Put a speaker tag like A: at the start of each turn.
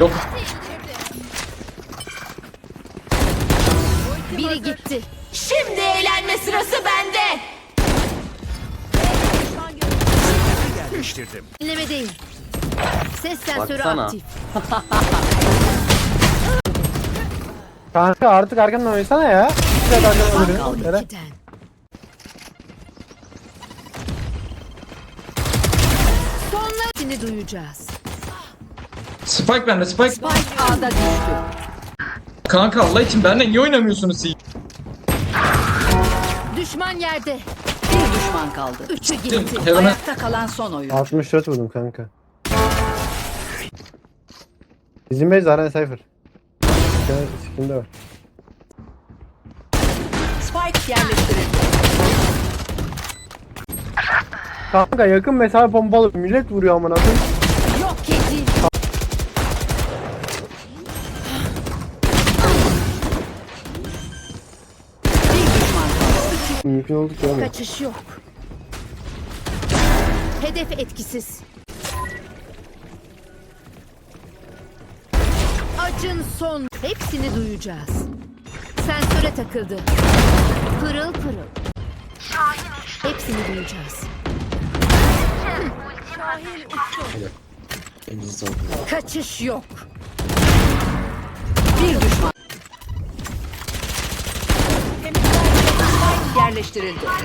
A: Yok.
B: Biri gitti. Şimdi eğlenme sırası bende.
C: Yerleştirdim.
B: Dinlemedeyim. Ses sensörü
A: Baksana.
B: aktif.
D: Kanka artık arkamdan oynasana ya. Arkamdan
B: Kaldı
D: oynuyor. Eren.
B: ikiden. Sonlarını duyacağız.
E: Spike bende Spike.
B: Spike A'da düştü.
E: Kanka Allah için benimle niye oynamıyorsunuz siz?
B: Düşman yerde.
F: Bir düşman kaldı.
B: Üçü gitti.
E: Heaven'a
F: Ayakta kalan son oyun.
D: 64 vurdum kanka. Bizim base Zaren Cypher. Sikimde var.
F: Spike yerleştirildi.
D: Kanka yakın mesafe pompalı millet vuruyor amına koyayım.
B: Yok edin.
F: Bir düşman kaldı.
D: Mümkün olduk ya. ama.
B: Kaçış yok. Hedef etkisiz. Acın son. Hepsini duyacağız. Sensöre takıldı. Pırıl pırıl. Hepsini duyacağız. Kaçış yok.
F: Yerleştirildi.